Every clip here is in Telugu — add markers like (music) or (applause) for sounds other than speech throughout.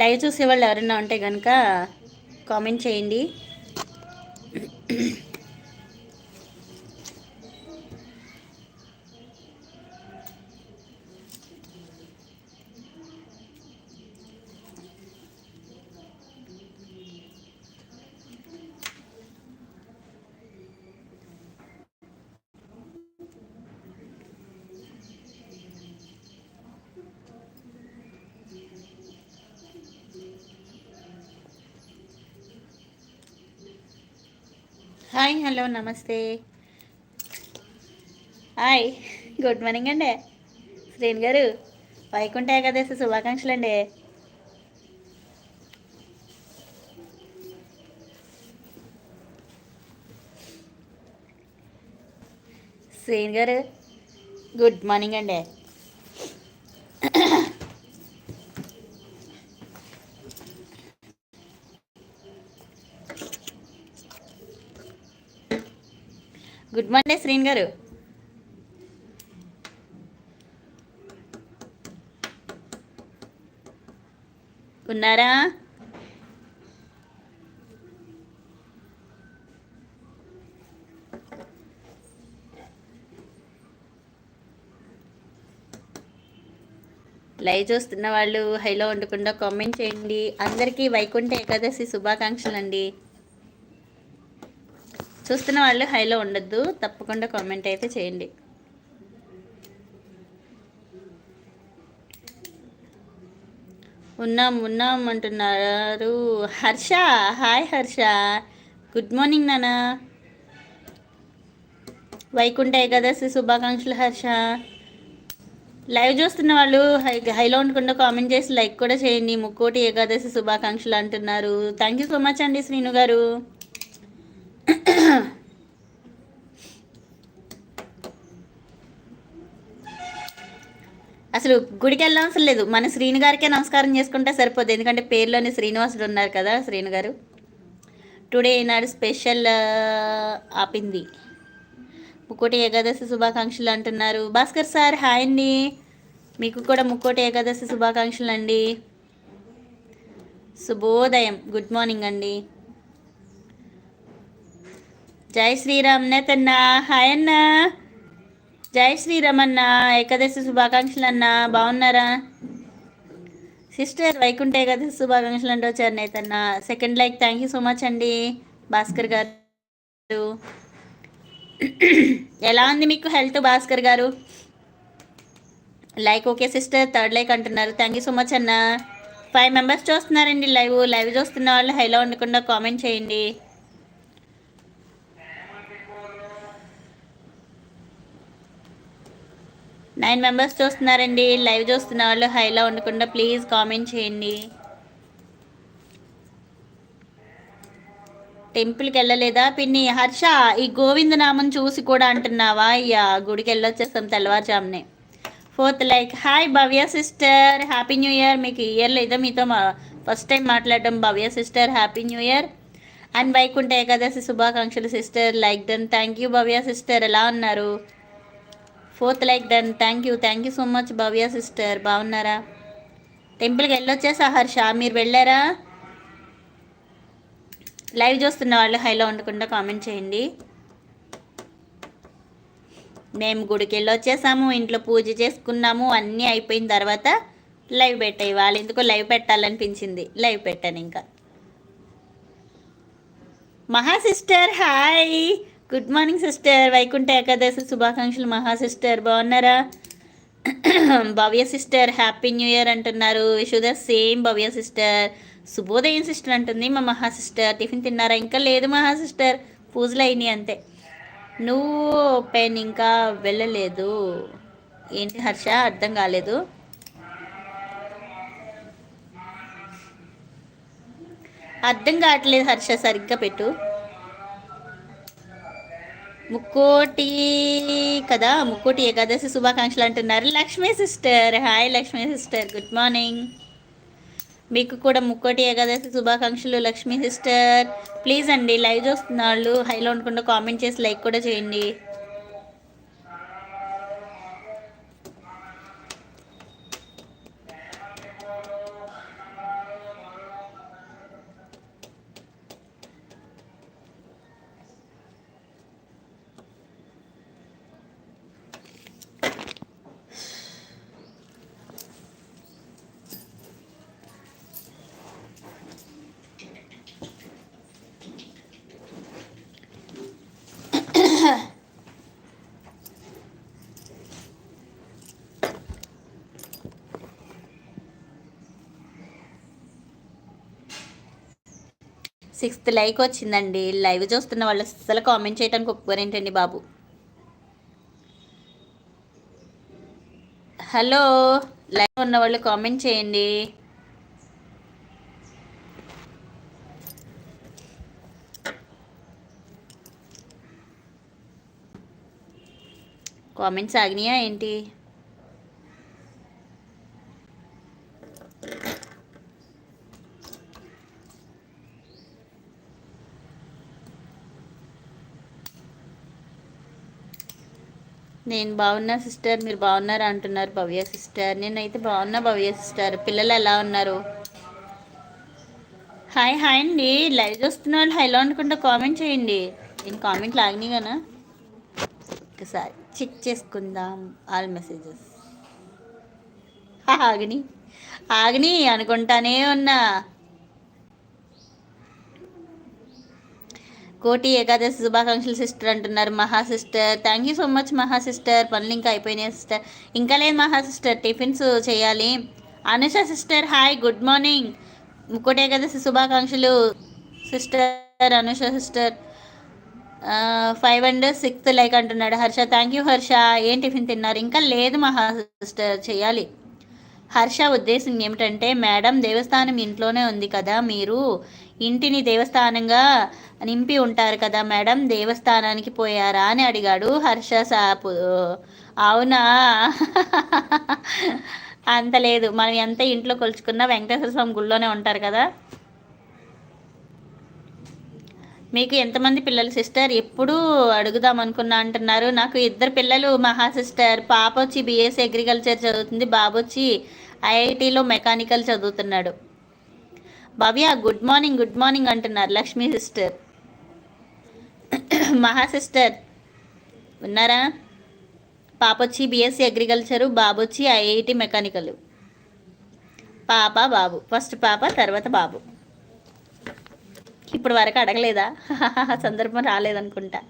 లైవ్ చూసే వాళ్ళు ఎవరైనా ఉంటే కనుక కామెంట్ చేయండి. హాయ్ హలో నమస్తే. హాయ్ గుడ్ మార్నింగ్ అండి. శ్రీన్ గారు వైకుంఠ ఏకాదశి శుభాకాంక్షలు అండి. శ్రీన్ గారు గుడ్ మార్నింగ్ అండి. గుడ్ మార్నింగ్ శ్రీన్ గారు. ఉన్నారా? లైవ్ చూస్తున్న వాళ్ళు హైలో ఉండకుండా కామెంట్ చేయండి. అందరికీ వైకుంఠ ఏకాదశి శుభాకాంక్షలు అండి చూస్తున్న వాళ్ళు హైలో ఉండొద్దు తప్పకుండా కామెంట్ అయితే చేయండి. ఉన్నాం ఉన్నాం అంటున్నారు. Harsha hi Harsha. Good morning నానా వైకుంఠ ఏకాదశి శుభాకాంక్షలు హర్ష. లైవ్ చూస్తున్న వాళ్ళు హై హైలో ఉండకుండా కామెంట్ చేసి లైక్ కూడా చేయండి. ముక్కోటి ఏకాదశి శుభాకాంక్షలు అంటున్నారు. థ్యాంక్ యూ సో మచ్ అండి శ్రీను గారు. అసలు గుడికి వెళ్ళడం అవసరం లేదు. మన శ్రీను గారికే నమస్కారం చేసుకుంటే సరిపోద్ది. ఎందుకంటే పేరులోనే శ్రీనివాసుడు ఉన్నారు కదా శ్రీను గారు. టుడే ఈనాడు స్పెషల్ ఆపింది. ముక్కోటి ఏకాదశి శుభాకాంక్షలు అంటున్నారు. భాస్కర్ సార్ హాయ్ అండి. మీకు కూడా ముక్కోటి ఏకాదశి శుభాకాంక్షలు అండి. శుభోదయం. గుడ్ మార్నింగ్ అండి. జై శ్రీరామ్ నేతన్నా హాయ్ అన్న. జై శ్రీరామ్ అన్న ఏకాదశి శుభాకాంక్షలు అన్న బాగున్నారా? సిస్టర్ వైకుంఠ ఏకాదశి శుభాకాంక్షలు అంటే వచ్చారు నేతన్న. Second like thank you so much అండి భాస్కర్ గారు. ఎలా ఉంది మీకు హెల్త్ భాస్కర్ గారు? Like okay sister third like అంటున్నారు. థ్యాంక్ యూ సో మచ్ అన్న. ఫైవ్ మెంబర్స్ చూస్తున్నారండి లైవ్ లైవ్ చూస్తున్న వాళ్ళు హైలో ఉండకుండా కామెంట్ చేయండి. నైన్ మెంబర్స్ చూస్తున్నారండి. లైవ్ చూస్తున్న వాళ్ళు హైలో ఉండకుండా ప్లీజ్ కామెంట్ చేయండి. టెంపుల్కి వెళ్ళలేదా పిన్ని? హర్ష ఈ గోవింద నామం చూసి కూడా అంటున్నావా? అయ్యా గుడికి వెళ్ళొచ్చేస్తాం తెల్లవారుజామునే. Fourth like hi Bhavya sister happy new year. మీకు ఇయర్లో ఇదో మీతో ఫస్ట్ టైం మాట్లాడడం Bhavya sister happy new year. And Vaikuntha Ekadashi శుభాకాంక్షలు sister like done thank you Bhavya sister ఎలా ఉన్నారు? Fourth like done thank you thank you so much Bhavya sister. బాగున్నారా? టెంపుల్కి వెళ్ళొచ్చేసా హర్ష? మీరు వెళ్ళారా? లైవ్ చూస్తున్న వాళ్ళు హైలో ఉండకుండా కామెంట్ చేయండి. మేము గుడికి వెళ్ళొచ్చేసాము ఇంట్లో పూజ చేసుకున్నాము అన్నీ అయిపోయిన తర్వాత లైవ్ పెట్టాయి. వాళ్ళు ఎందుకో లైవ్ పెట్టాలనిపించింది. లైవ్ పెట్టాను ఇంకా. Maha sister hi! Good morning sister Vaikuntha Ekadashi శుభాకాంక్షలు మహా సిస్టర్ బాగున్నారా? (clears throat) Bhavya sister happy new year అంటున్నారు. విషుద సేమ్ భవ్య సిస్టర్ శుభోదయం సిస్టర్ అంటుంది మా మహా సిస్టర్ టిఫిన్ తిన్నారా? ఇంకా లేదు మహా సిస్టర్ పూజలు అయినాయి అంతే. నువ్వు పెన్ ఇంకా వెళ్ళలేదు. ఏంటి హర్ష? అర్థం కాలేదు. అర్థం కావట్లేదు హర్ష సరిగ్గా పెట్టు. ముక్కోటి కదా ముక్కోటి ఏకాదశి శుభాకాంక్షలు అంటున్నారు. Lakshmi sister hi Lakshmi sister good morning. మీకు కూడా ముక్కోటి ఏకాదశి శుభాకాంక్షలు లక్ష్మీ సిస్టర్. ప్లీజ్ అండి లైవ్ చూస్తున్న వాళ్ళు హైలో ఉండకుండా కామెంట్ చేసి లైక్ కూడా చేయండి. సిక్స్త్ లైక్ వచ్చిందండి. లైవ్ చూస్తున్న వాళ్ళు అసలు కామెంట్ చేయడానికి ఒప్పుకోరేంటండి బాబు. హలో లైవ్ ఉన్న వాళ్ళు కామెంట్ చేయండి. కామెంట్స్ ఆగినాయా ఏంటి? నేను బాగున్నా సిస్టర్ మీరు బాగున్నారు అంటున్నారు భవ్య సిస్టర్. నేనైతే బాగున్నా భవ్య సిస్టర్. పిల్లలు ఎలా ఉన్నారు? హాయ్ హాయ్ అండి. లైవ్ చూస్తున్న వాళ్ళు హైలో అనుకుంటే కామెంట్ చేయండి. నేను కామెంట్ లాగినాయి కదా. ఒకసారి చెక్ చేసుకుందాం ఆల్ మెసేజెస్. ఆగిని. ఆగిని అనుకుంటానే ఉన్నా. కోటి ఏకాదశి శుభాకాంక్షలు సిస్టర్ అంటున్నారు. Maha sister thank you so much Maha sister. పనులు ఇంకా అయిపోయినాయి సిస్టర్. ఇంకా లేదు మహా సిస్టర్ టిఫిన్స్ చేయాలి. Anusha sister hi good morning Koti Ekadashi శుభాకాంక్షలు sister Anusha sister. Five and sixth like అంటున్నాడు హర్ష. Thank you Harsha. ఏం టిఫిన్ తిన్నారు? ఇంకా లేదు మహా సిస్టర్ చేయాలి. హర్ష ఉద్దేశం ఏమిటంటే మేడం దేవస్థానం ఇంట్లోనే ఉంది కదా మీరు ఇంటిని దేవస్థానంగా నింపి ఉంటారు కదా మేడం? దేవస్థానానికి పోయారా అని అడిగాడు హర్ష సాపు. అవునా? అంత లేదు. మనం ఎంత ఇంట్లో కొలుచుకున్నా వెంకటేశ్వర స్వామి గుళ్ళోనే ఉంటారు కదా? మీకు ఎంతమంది పిల్లలు సిస్టర్? ఎప్పుడు అడుగుదాం అనుకున్నా అంటున్నారు. నాకు ఇద్దరు పిల్లలు మహా సిస్టర్. పాప వచ్చి బీఎస్సీ అగ్రికల్చర్ చదువుతుంది బాబు వచ్చి ఐఐటిలో మెకానికల్ చదువుతున్నాడు. Bhavya good morning good morning అంటున్నారు లక్ష్మీ సిస్టర్. (laughs) మహా సిస్టర్. ఉన్నారా? పాప వచ్చి బీఎస్సీ అగ్రికల్చరు బాబు వచ్చి ఐఐటి మెకానికల్. పాప బాబు. ఫస్ట్ పాప తర్వాత బాబు. ఇప్పుడు వరకు అడగలేదా? (laughs) సందర్భం రాలేదనుకుంటా.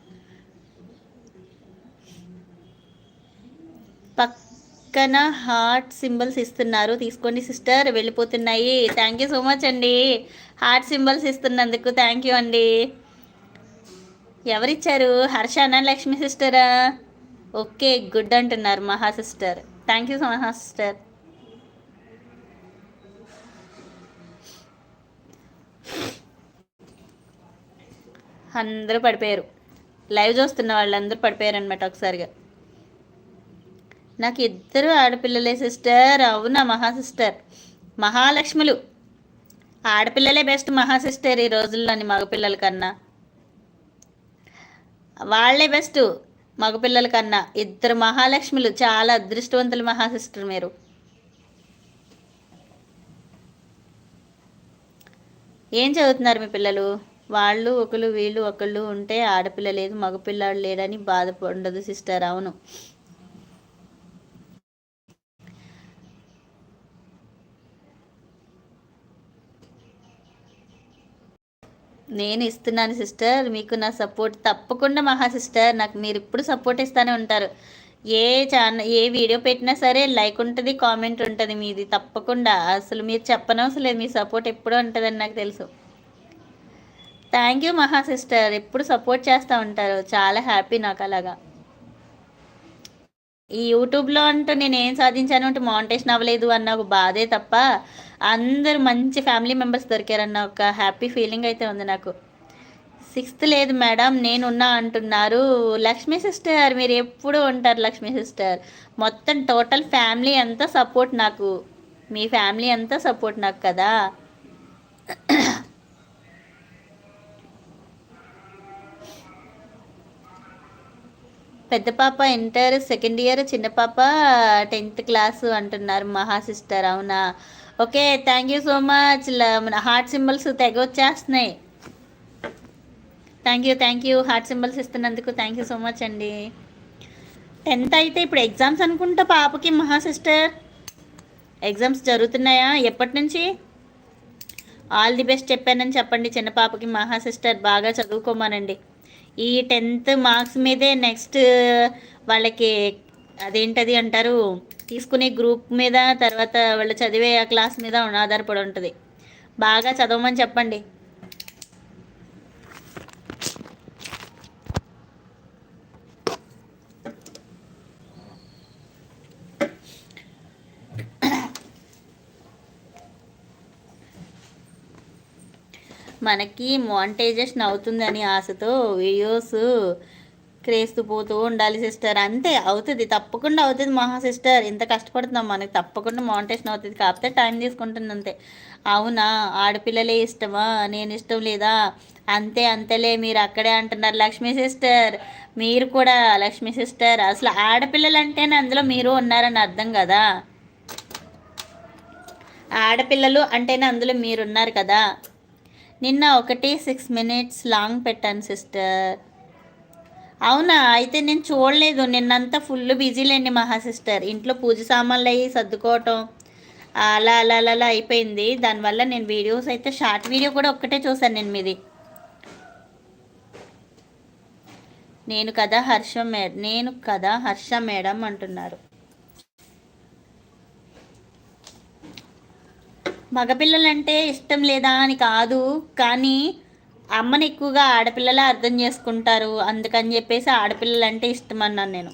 పక్కన హార్ట్ సింబల్స్ ఇస్తున్నారు. తీసుకోండి సిస్టర్. వెళ్ళిపోతున్నాయి. థ్యాంక్ యూ సో మచ్ అండి. హార్ట్ సింబల్స్ ఇస్తున్నందుకు థ్యాంక్ యూ అండి. ఎవరిచ్చారు? హర్షానా లక్ష్మి సిస్టరా? ఓకే గుడ్ అంటున్నారు Maha sister. Thank you so Maha sister. అందరూ పడిపోయారు. లైవ్ చూస్తున్న వాళ్ళందరూ పడిపోయారు అనమాట ఒకసారిగా. నాకు ఇద్దరు ఆడపిల్లలే సిస్టర్. అవునా మహా సిస్టర్? మహాలక్ష్ములు. ఆడపిల్లలే బెస్ట్ మహా సిస్టర్ ఈ రోజుల్లోని మగపిల్లల కన్నా. వాళ్ళే బెస్ట్. మగపిల్లల కన్నా ఇద్దరు మహాలక్ష్ములు చాలా అదృష్టవంతులు మహా సిస్టర్ మీరు. ఏం చదువుతున్నారు మీ పిల్లలు? వాళ్ళు ఒకళ్ళు వీళ్ళు ఒకళ్ళు ఉంటే ఆడపిల్ల లేదు మగపిల్లాడు లేడని బాధపడదు సిస్టర్. అవును. నేను ఇస్తున్నాను సిస్టర్. మీకు నా సపోర్ట్ తప్పకుండా మహా సిస్టర్. నాకు మీరు ఇప్పుడు సపోర్ట్ ఇస్తూనే ఉంటారు. ఏ ఛానల్ ఏ వీడియో పెట్టినా సరే లైక్ ఉంటుంది కామెంట్ ఉంటుంది మీది తప్పకుండా. అసలు మీరు చెప్పనవసరం లేదు మీ సపోర్ట్ ఎప్పుడూ ఉంటుందని నాకు తెలుసు. Thank you Maha sister. ఎప్పుడు సపోర్ట్ చేస్తూ ఉంటారు. చాలా హ్యాపీ నాకు అలాగా. ఈ యూట్యూబ్లో అంటూ నేను ఏం సాధించాను అంటే మౌంటేషన్ అవ్వలేదు అన్న ఒక బాధే తప్ప అందరు మంచి ఫ్యామిలీ మెంబర్స్ దొరికారన్న ఒక హ్యాపీ ఫీలింగ్ అయితే ఉంది నాకు. సిక్స్త్ లేదు మేడం నేనున్నా అంటున్నారు. లక్ష్మీ సిస్టర్ మీరు ఎప్పుడు ఉంటారు లక్ష్మీ సిస్టర్. మొత్తం టోటల్ ఫ్యామిలీ అంతా సపోర్ట్ నాకు. మీ ఫ్యామిలీ అంతా సపోర్ట్ నాకు కదా. పెద్ద పాప ఇంటర్ సెకండ్ ఇయర్ చిన్న పాప టెన్త్ క్లాస్ అంటున్నారు మహా సిస్టర్ అవునా? Okay thank you so much heart symbols తెగ వచ్చేస్తున్నాయి. Thank you thank you heart symbols ఇస్తున్నందుకు thank you so much అండి. టెన్త్ అయితే ఇప్పుడు ఎగ్జామ్స్ అనుకుంటా పాపకి మహా సిస్టర్. ఎగ్జామ్స్ జరుగుతున్నాయా? ఎప్పటి నుంచి? ఆల్ ది బెస్ట్ చెప్పానని చెప్పండి చిన్న పాపకి మహా సిస్టర్. బాగా చదువుకోమానండి. ఈ టెన్త్ మార్క్స్ మీదే నెక్స్ట్ వాళ్ళకి అదేంటది అంటారు తీసుకునే గ్రూప్ మీద తర్వాత వాళ్ళు చదివే ఆ క్లాస్ మీద ఆధారపడి ఉంటుంది. బాగా చదవమని చెప్పండి. మనకి మానిటైజేషన్ అవుతుందని ఆశతో వీడియోస్ క్రేస్తూ పోతూ ఉండాలి సిస్టర్ అంతే అవుతుంది. తప్పకుండా అవుతుంది మహా సిస్టర్ ఇంత కష్టపడుతున్నాం మనకి. తప్పకుండా మానిటేషన్ అవుతుంది. కాకపోతే టైం తీసుకుంటుంది అంతే. అవునా? ఆడపిల్లలే ఇష్టమా? నేను ఇష్టం లేదా? అంతే అంతేలే. మీరు అక్కడే అంటున్నారు లక్ష్మీ సిస్టర్ మీరు కూడా లక్ష్మీ సిస్టర్ అసలు ఆడపిల్లలు అంటేనే అందులో మీరు ఉన్నారని అర్థం కదా? ఆడపిల్లలు అంటేనే అందులో మీరున్నారు కదా? నిన్న ఒకటి సిక్స్ మినిట్స్ లాంగ్ పెట్టాను సిస్టర్. అవునా? అయితే నేను చూడలేదు. నిన్నంతా ఫుల్ బిజీలేండి మహా సిస్టర్. ఇంట్లో పూజ సామాన్లు అయ్యి సర్దుకోవటం అలా అలా అలా అలా అయిపోయింది. దానివల్ల నేను వీడియోస్ అయితే షార్ట్ వీడియో కూడా ఒక్కటే చూసాను నేను మీది. నేను కదా హర్ష మే నేను కదా హర్ష మేడం అంటున్నారు. మగపిల్లలంటే ఇష్టం లేదా అని కాదు కానీ అమ్మని ఎక్కువగా ఆడపిల్లలే అర్థం చేసుకుంటారు. అందుకని చెప్పేసి ఆడపిల్లలంటే ఇష్టం అన్నాను నేను.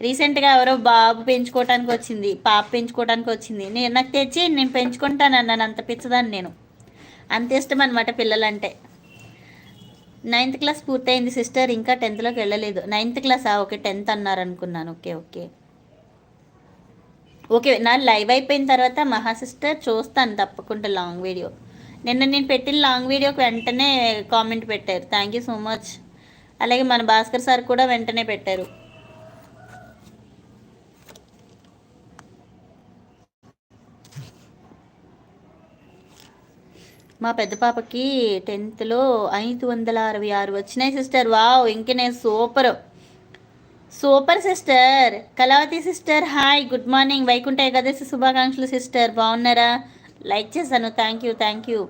రీసెంట్గా ఎవరో బాబు పెంచుకోవటానికి వచ్చింది పాప పెంచుకోవటానికి వచ్చింది. నేను నాకు తెచ్చి నేను పెంచుకుంటాను అన్నాను అంత పిచ్చదాన్ని నేను. అంత ఇష్టం అనమాట పిల్లలంటే. నైన్త్ క్లాస్ పూర్తయింది సిస్టర్ ఇంకా టెన్త్లోకి వెళ్ళలేదు. నైన్త్ క్లాసా? ఓకే టెన్త్ అన్నారు అనుకున్నాను ఓకే ఓకే. ఓకే నా లైవ్ అయిపోయిన తర్వాత మహా సిస్టర్ చూస్తాను తప్పకుండా లాంగ్ వీడియో. నిన్న నేను పెట్టిన లాంగ్ వీడియోకి వెంటనే కామెంట్ పెట్టారు. థ్యాంక్ యూ సో మచ్ అలాగే మన భాస్కర్ సార్ కూడా వెంటనే పెట్టారు. మా పెద్ద పాపకి టెన్త్లో ఐదు వందల అరవై ఆరు వచ్చినాయి సిస్టర్. వావ్ ఇంకనే నేను super. Super sister. Kalavathi sister hi good morning. Vaikuntha Ekadashi శుభాకాంక్షలు సిస్టర్. బాగున్నారా? లైక్ చేశాను. Thank you thank you.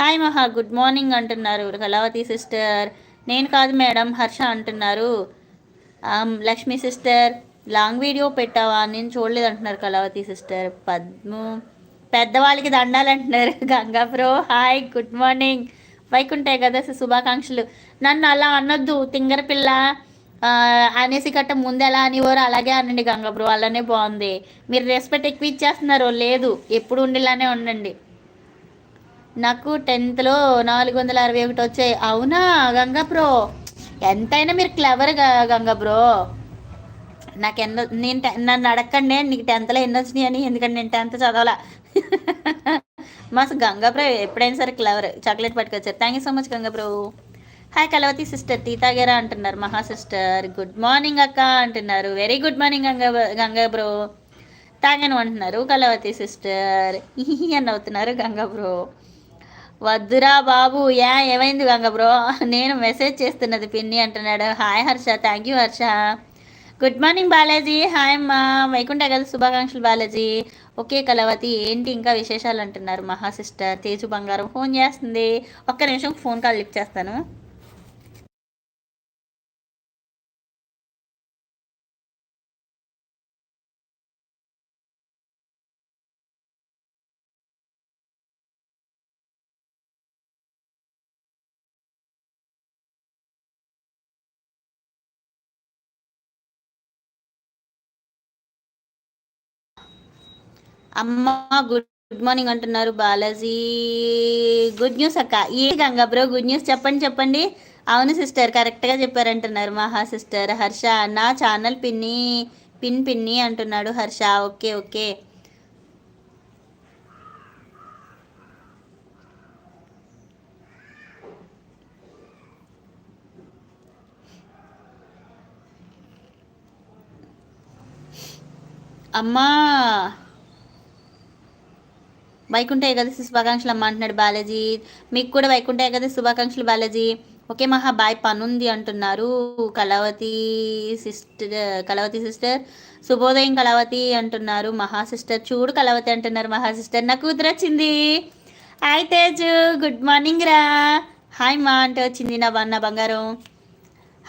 Hi Maha good morning అంటున్నారు కళావతి సిస్టర్. నేను కాదు మేడం హర్ష అంటున్నారు. లక్ష్మి సిస్టర్ లాంగ్ వీడియో పెట్టావా? నేను చూడలేదు అంటున్నారు కళావతి సిస్టర్. పద్ము పెద్దవాళ్ళకి దండాలు అంటున్నారు. (laughs) Ganga hi good morning. Vaikuntha Ekadashi శుభాకాంక్షలు. నన్ను అలా అనొద్దు తింగర పిల్ల. అనేసి గట్ట ముందు ఎలా అనేవారు అలాగే అనండి గంగా బ్రో అలానే బాగుంది. మీరు రెస్పెక్ట్ ఎక్కువ ఇచ్చేస్తున్నారు లేదు ఎప్పుడు ఉండేలానే ఉండండి. నాకు టెన్త్లో నాలుగు వందల అరవై ఒకటి వచ్చాయి. అవునా గంగా బ్రో ఎంతైనా మీరు క్లవర్ గంగా బ్రో నాకు ఎన్నో నేను నన్ను అడగండి నీకు టెన్త్లో ఎన్ని వచ్చినాయి అని ఎందుకంటే నేను టెన్త్ చదవాలా. (laughs) మా గంగాబ్రో ఎప్పుడైనా సరే క్లవర్ చాక్లెట్ పట్టుకొచ్చారు. Thank you so much Ganga bro hi Kalavathi sister tea అంటున్నారు మహా సిస్టర్. గుడ్ మార్నింగ్ అక్క అంటున్నారు. Very good morning Ganga Ganga bro. తాగాను అంటున్నారు కలవతి సిస్టర్. (laughs) అని అవుతున్నారు గంగా బ్రో. వద్దురా బాబు యా ఏమైంది గంగ బ్రో? (laughs) నేను మెసేజ్ చేస్తున్నది పిన్ని అంటున్నాడు. Hi Harsha. Thank you Harsha. Good morning Balaji. Hi అమ్మా. వైకుంఠ కదా శుభాకాంక్షలు బాలాజీ. ఓకే కలవతి. ఏంటి ఇంకా విశేషాలు అంటున్నారు మహా సిస్టర్? తేజు బంగారం ఫోన్ చేస్తుంది. ఒక్క నిమిషం ఫోన్ కాల్ లిఫ్ట్ చేస్తాను. అమ్మ గుడ్ మార్నింగ్ అంటున్నారు బాలాజీ. గుడ్ న్యూస్ అక్క. ఏ గంగా బ్రో గుడ్ న్యూస్ చెప్పండి చెప్పండి. అవును సిస్టర్ కరెక్ట్గా చెప్పారంటున్నారు మహా సిస్టర్. హర్ష నా ఛానల్ పిన్ని పిన్ పిన్ని అంటున్నాడు హర్ష. Okay okay. అమ్మా! వైకుంఠ ఏకాదశి శుభాకాంక్షలు అమ్మ అంటున్నాడు బాలాజీ. మీకు కూడా వైకుంఠ ఏకాదశి శుభాకాంక్షలు బాలాజీ. ఓకే మహా బాయ్ పనుంది అంటున్నారు కళావతి సిస్టర్ కళావతి సిస్టర్. శుభోదయం కళావతి అంటున్నారు మహా సిస్టర్. చూడు కళావతి అంటున్నారు మహా సిస్టర్. నాకు కూతురు వచ్చింది. హాయ్ తేజ్ గుడ్ మార్నింగ్ రా. హాయ్ మా అంటే వచ్చింది నా బన్న బంగారం.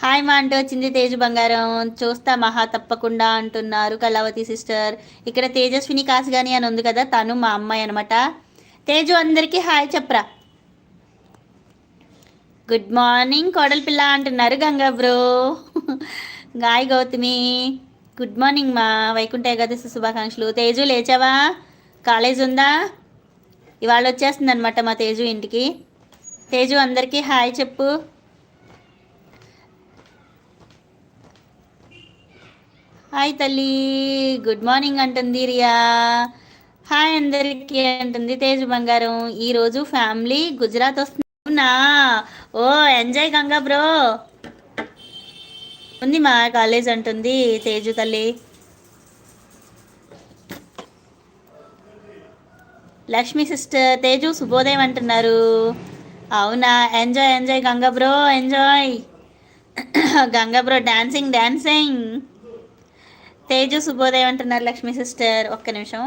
హాయ్ మా అంటే వచ్చింది తేజు బంగారం. చూస్తా మహా తప్పకుండా అంటున్నారు కళావతి సిస్టర్. ఇక్కడ తేజస్విని కాసుగాని అని ఉంది కదా తను మా అమ్మాయి అనమాట తేజు అందరికీ హాయ్ చెప్పరా. గుడ్ మార్నింగ్ కోడలి పిల్ల అంటున్నారు గంగా బ్రో. గాయ్ గౌతమి. గుడ్ మార్నింగ్ మా. వైకుంఠ ఏకాదశి శుభాకాంక్షలు. తేజు లేచావా? కాలేజ్ ఉందా? ఇవాళ వచ్చేస్తుంది అనమాట మా తేజు ఇంటికి. తేజు అందరికీ హాయ్ చెప్పు. హాయ్ తల్లి. గుడ్ మార్నింగ్ అంటుంది రియా. హాయ్ అందరికీ అంటుంది తేజు బంగారం. ఈరోజు ఫ్యామిలీ గుజరాత్ వస్తున్నా ఓ ఎంజాయ్ గంగా బ్రో. ఉంది మా కాలేజ్ అంటుంది తేజు తల్లి. లక్ష్మి సిస్టర్ తేజు శుభోదయం అంటున్నారు. అవునా? Enjoy enjoy Ganga bro enjoy. Ganga bro dancing dancing Teju శుభోదయం అంటున్నారు లక్ష్మి సిస్టర్. ఒక్క నిమిషం.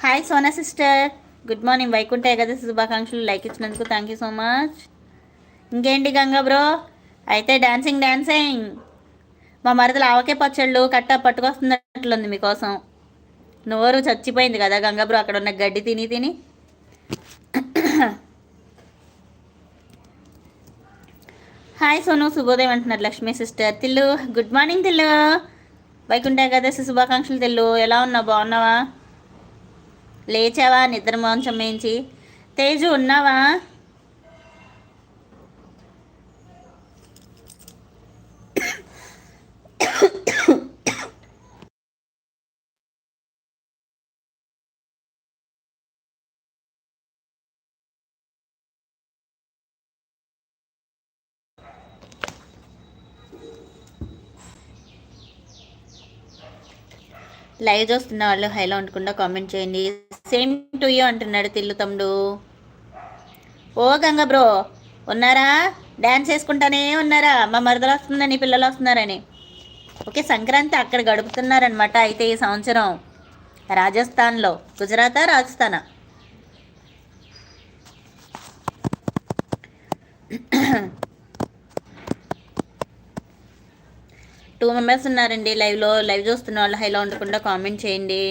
Hi Sona sister good morning Vaikuntha Ekadashi శుభాకాంక్షలు లైక్ ఇచ్చినందుకు థ్యాంక్ యూ సో మచ్ ఇంకేంటి గంగా బ్రో అయితే డాన్సింగ్ డాన్సింగ్ మా మరదలు ఆవకే పచ్చళ్ళు కట్ట పట్టుకొస్తున్నట్లుంది మీకోసం. నోరు చచ్చిపోయింది కదా గంగా బ్రో అక్కడ ఉన్న గడ్డి తిని తిని. హాయ్ సోను శుభోదయం అంటున్నారు Lakshmi sister Tillu good morning Tillu. Vaikuntha Ekadashi శుభాకాంక్షలు తిల్లు ఎలా ఉన్నావు? బాగున్నావా? లేచావా నిద్ర మేంచి? తేజు ఉన్నావా? లైవ్ చూస్తున్న వాళ్ళు హైలో ఉండకుండా కామెంట్ చేయండి. సేమ్ టు యూ అంటున్నాడు తిల్లు తమ్ముడు. ఓ గంగ బ్రో ఉన్నారా? డ్యాన్స్ వేసుకుంటానే ఉన్నారా? మా మరదలు వస్తుందని పిల్లలు వస్తున్నారని. ఓకే సంక్రాంతి అక్కడ గడుపుతున్నారనమాట అయితే ఈ సంవత్సరం. రాజస్థాన్లో. గుజరాతా రాజస్థానా? టూ మెంబర్స్ ఉన్నారండి లైవ్లో లైవ్ చూస్తున్న వాళ్ళు హైలో ఉండకుండా కామెంట్ చేయండి.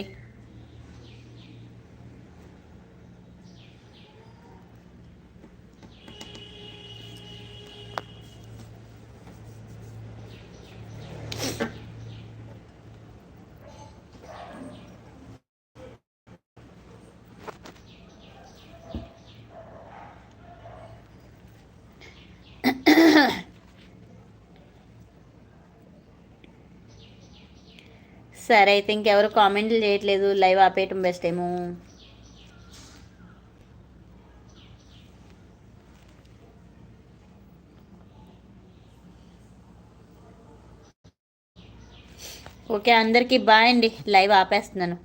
సరే అయితే ఇంకెవరు కామెంట్లు చేయట్లేదు. లైవ్ ఆపేయటం బెస్ట్ ఏమో. ఓకే అందరికీ బాయ్ అండి. లైవ్ ఆపేస్తున్నాను.